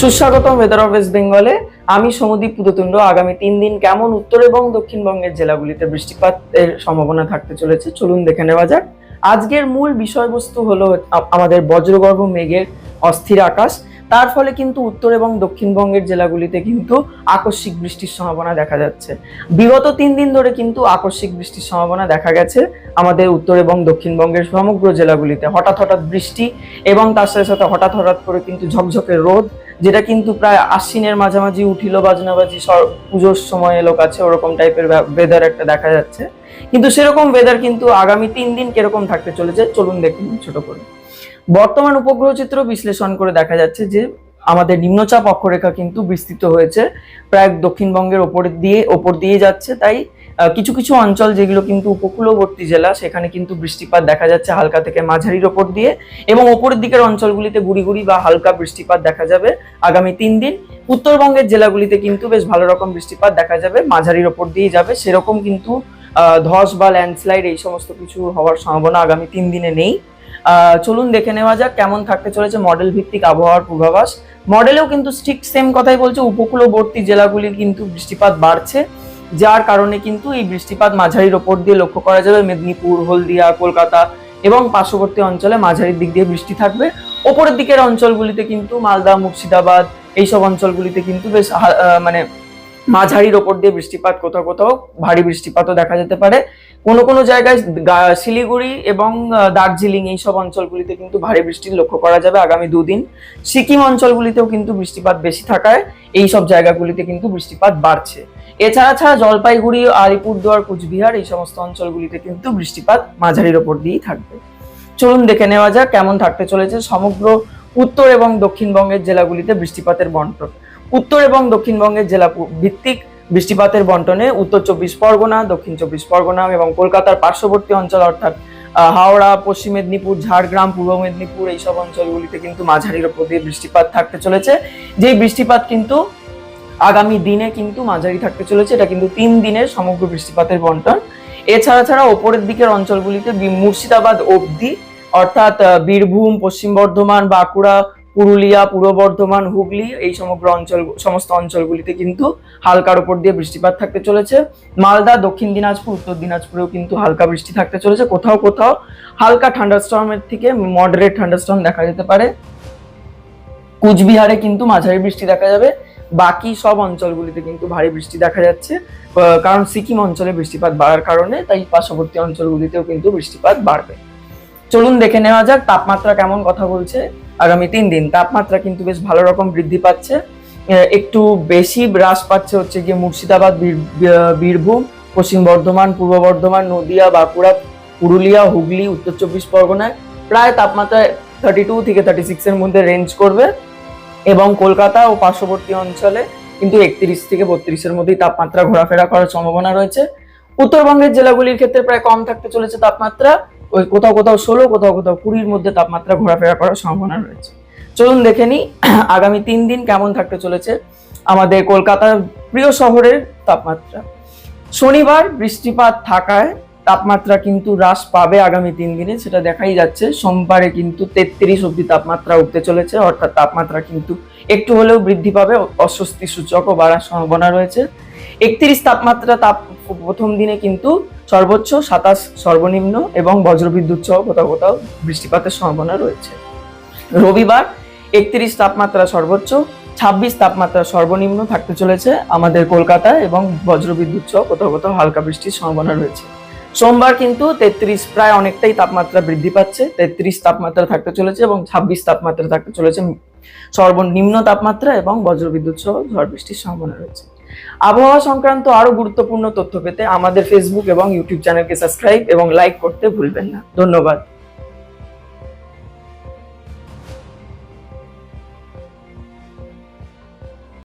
সুস্বাগতম weather of West বেঙ্গলে। আমি সমুদীপ পুততুণ্ড। আগামী তিন দিন কেমন উত্তর এবং দক্ষিণবঙ্গের জেলাগুলিতে বৃষ্টিপাতের সম্ভাবনা থাকতে চলেছে, চলুন দেখে নেওয়া যাক। আজকের মূল বিষয়বস্তু হলো আমাদের বজ্রগর্ভ মেঘের অস্থির আকাশ। তার ফলে কিন্তু উত্তর এবং দক্ষিণবঙ্গের জেলাগুলিতে কিন্তু আকস্মিক বৃষ্টির সম্ভাবনা দেখা যাচ্ছে। বিগত তিন দিন ধরে কিন্তু আকস্মিক বৃষ্টির সম্ভাবনা দেখা গেছে আমাদের উত্তর এবং দক্ষিণবঙ্গের সমগ্র জেলাগুলিতে। হঠাৎ হঠাৎ বৃষ্টি এবং তার সাথে সাথে হঠাৎ হঠাৎ করে কিন্তু ঝকঝকে রোদ যেটা কিন্তু প্রায় আশ্বিনের মাঝামাঝি উঠিল বাজনাবাজি, সর- পুজোর সময় এলো কাছে ওরকম টাইপের ওয়েদার একটা দেখা যাচ্ছে। কিন্তু সেরকম ওয়েদার কিন্তু আগামী তিন দিন কীরকম থাকতে চলেছে, চলুন দেখুন ছোট করে। বর্তমান উপগ্রহ চিত্র বিশ্লেষণ করে দেখা যাচ্ছে যে, আমাদের নিম্নচাপ অক্ষরেখা কিন্তু বিস্তৃত হয়েছে, প্রায় দক্ষিণবঙ্গের ওপর দিয়ে ওপর দিয়ে যাচ্ছে, তাই কিছু কিছু অঞ্চল যেগুলো কিন্তু উপকূলবর্তী জেলা, সেখানে কিন্তু বৃষ্টিপাত দেখা যাচ্ছে হালকা থেকে মাঝারির ওপর দিয়ে এবং ওপরের দিকের অঞ্চলগুলিতে গুড়ি গুড়ি বা হালকা বৃষ্টিপাত দেখা যাবে আগামী তিন দিন। উত্তরবঙ্গের জেলাগুলিতে কিন্তু বেশ ভালো রকম বৃষ্টিপাত দেখা যাবে, মাঝারির ওপর দিয়ে যাবে। সেরকম কিন্তু ধস বা ল্যান্ডস্লাইড এই সমস্ত কিছু হওয়ার সম্ভাবনা আগামী তিন দিনে নেই। চলুন দেখে নেওয়া যাক কেমন থাকতে চলেছে মডেল ভিত্তিক আবহাওয়ার পূর্বাভাস। মডেলেও কিন্তু ঠিক সেম কথাই বলছে, উপকূলবর্তী জেলাগুলি কিন্তু বৃষ্টিপাত বাড়ছে। যার কারণে কিন্তু এই বৃষ্টিপাত মাঝারির ওপর দিয়ে লক্ষ্য করা যাবে। মেদিনীপুর, হলদিয়া, কলকাতা এবং পার্শ্ববর্তী অঞ্চলে মাঝারির দিক দিয়ে বৃষ্টি থাকবে। ওপরের দিকের অঞ্চলগুলিতে কিন্তু মালদা, মুর্শিদাবাদ এইসব অঞ্চলগুলিতে কিন্তু বেশ মানে মাঝারির ওপর দিয়ে বৃষ্টিপাত কোথাও কোথাও ভারী বৃষ্টিপাতও দেখা যেতে পারে। কোনো কোনো জায়গায় শিলিগুড়ি এবং দার্জিলিং এইসব অঞ্চলগুলিতে কিন্তু ভারী বৃষ্টির লক্ষ্য করা যাবে আগামী দুদিন। সিকিম অঞ্চলগুলিতেও কিন্তু বৃষ্টিপাত বেশি থাকায় এই সব জায়গাগুলিতে কিন্তু বৃষ্টিপাত বাড়ছে। এছাড়া ছাড়া জলপাইগুড়ি, আলিপুরদুয়ার, কুচবিহার এই সমস্ত অঞ্চলগুলিতে কিন্তু বৃষ্টিপাত মাঝারির ওপর দিয়েই থাকবে। চলুন দেখে নেওয়া যাক কেমন থাকতে চলেছে সমগ্র উত্তর এবং দক্ষিণবঙ্গের জেলাগুলিতে বৃষ্টিপাতের বন্টন। উত্তর এবং দক্ষিণবঙ্গের জেলা ভিত্তিক বৃষ্টিপাতের বন্টনে উত্তর চব্বিশ পরগনা, দক্ষিণ চব্বিশ পরগনা এবং কলকাতার পার্শ্ববর্তী অঞ্চল অর্থাৎ হাওড়া, পশ্চিম মেদিনীপুর, ঝাড়গ্রাম, পূর্ব মেদিনীপুর এইসব অঞ্চলগুলিতে কিন্তু মাঝারির ওপর দিয়ে বৃষ্টিপাত থাকতে চলেছে। যেই বৃষ্টিপাত কিন্তু আগামী দিনে কিন্তু মাঝারি থাকতে চলেছে, এটা কিন্তু তিন দিনের সমগ্র বৃষ্টিপাতের বন্টন। এছাড়া ছাড়া ওপরের দিকের অঞ্চলগুলিতে মুর্শিদাবাদ অবধি, অর্থাৎ বীরভূম, পশ্চিম বর্ধমান, বাঁকুড়া পুরুলিয়া, পূর্ব বর্ধমান, হুগলি এই সমগ্র অঞ্চল, সমস্ত অঞ্চলগুলিতে কিন্তু হালকার ওপর দিয়ে বৃষ্টিপাত থাকতে চলেছে। মালদা, দক্ষিণ দিনাজপুর, উত্তর দিনাজপুরেও কিন্তু হালকা বৃষ্টি থাকতে চলেছে। কোথাও কোথাও হালকা ঠান্ডাস্টর্মের থেকে মডারেট ঠান্ডাস্টর্ম দেখা যেতে পারে। কুচবিহারে কিন্তু মাঝারি বৃষ্টি দেখা যাবে। বাকি সব অঞ্চলগুলিতে কিন্তু ভারী বৃষ্টি দেখা যাচ্ছে। কারণ সিকিম অঞ্চলে বৃষ্টিপাত বাড়ার কারণে তাই পার্শ্ববর্তী অঞ্চলগুলিতেও কিন্তু বৃষ্টিপাত বাড়বে। চলুন দেখে নেওয়া যাক, তাপমাত্রা কেমন কথা বলছে। আগামী তিন দিন। তাপমাত্রা কিন্তু বেশ ভালো রকম বৃদ্ধি পাচ্ছে। একটু বেশি হ্রাস পাচ্ছে হচ্ছে গিয়ে মুর্শিদাবাদ, বীর- বীরভূম, পশ্চিম বর্ধমান, পূর্ব বর্ধমান, নদিয়া, বাঁকুড়া, পুরুলিয়া, হুগলি, উত্তর চব্বিশ পরগনায় প্রায় তাপমাত্রা থার্টি টু থেকে থার্টি সিক্সের মধ্যে রেঞ্জ করবে এবং কলকাতা ও পার্শ্ববর্তী অঞ্চলে কিন্তু একত্রিশ থেকে বত্রিশের মধ্যেই তাপমাত্রা ঘোরাফেরা করার সম্ভাবনা রয়েছে। উত্তরবঙ্গের জেলাগুলির ক্ষেত্রে প্রায় কম থাকতে চলেছে তাপমাত্রা। ওই কোথাও কোথাও ষোলো, কোথাও কোথাও কুড়ির মধ্যে তাপমাত্রা ঘোরাফেরা করার সম্ভাবনা রয়েছে। চলুন দেখে নিই, আগামী তিন দিন কেমন থাকতে চলেছে আমাদের কলকাতার প্রিয় শহরের তাপমাত্রা। শনিবার বৃষ্টিপাত থাকায় তাপমাত্রা কিন্তু হ্রাস পাবে আগামী তিন দিনে, সেটা দেখাই যাচ্ছে। সোমবারে কিন্তু তেত্রিশ অব্দি তাপমাত্রা উঠতে চলেছে, অর্থাৎ তাপমাত্রা কিন্তু একটু হলেও বৃদ্ধি পাবে অস্বস্তি সূচকও বাড়ার সম্ভাবনা রয়েছে। একত্রিশ তাপমাত্রা তাপ প্রথম দিনে কিন্তু সর্বোচ্চ সাতাশ সর্বনিম্ন এবং বজ্রবিদ্যুৎ সহ কোথাও কোথাও বৃষ্টিপাতের সম্ভাবনা রয়েছে। রবিবার একত্রিশ তাপমাত্রা সর্বোচ্চ, ছাব্বিশ তাপমাত্রা সর্বনিম্ন থাকতে চলেছে আমাদের কলকাতায় এবং বজ্রবিদ্যুৎ সহ কোথাও কোথাও হালকা বৃষ্টির সম্ভাবনা রয়েছে। সোমবার কিন্তু তেত্রিশ প্রায় অনেকটাই তাপমাত্রা বৃদ্ধি পাচ্ছে, তেত্রিশ তাপমাত্রা থাকতে চলেছে এবং ছাব্বিশ তাপমাত্রা থাকতে চলেছে সর্বনিম্ন তাপমাত্রা এবং বজ্রবিদ্যুৎ সহ ঝড় বৃষ্টির সম্ভাবনা রয়েছে। আবহাওয়া সংক্রান্ত আরও গুরুত্বপূর্ণ তথ্য পেতে আমাদের ফেসবুক এবং ইউটিউব চ্যানেলকে সাবস্ক্রাইব এবং লাইক করতে ভুলবেন না। ধন্যবাদ।